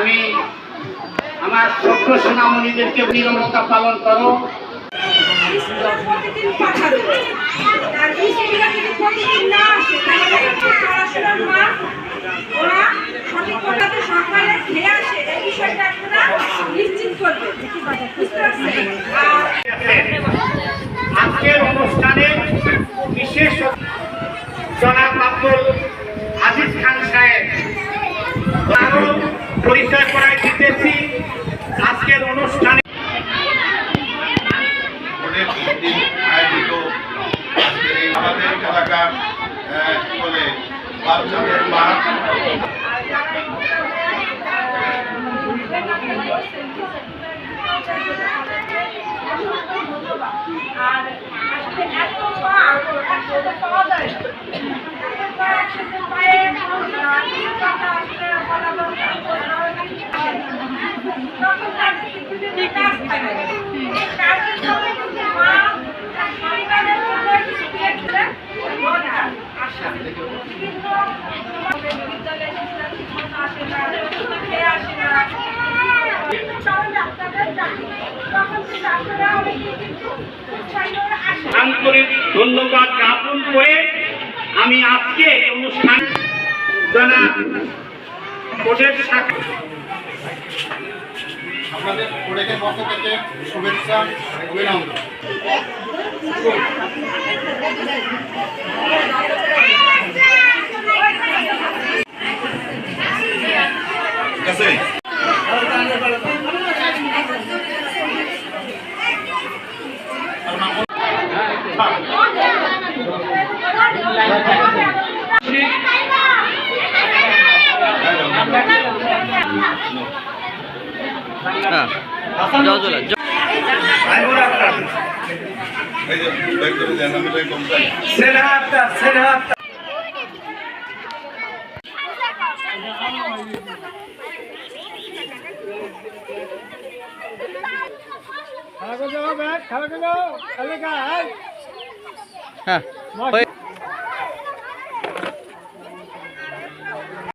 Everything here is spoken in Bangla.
আমি আমার সভ্য সোনামণিদেরকে বিনম্রতা পালন করো। আজকের অনুষ্ঠানে বিশেষ জনাব এলাকার কি বলে বাচ্চাদের মা আন্তরিক ধন্যবাদ জ্ঞাপন করে আমি আজকে অনুষ্ঠান জানা কোর্টের আপনাদের কোর্টের পক্ষ থেকে শুভেচ্ছা, অভিনন্দন। খেলা খেলা খেলা খেলা হ্যাঁ।, হ্যাঁ।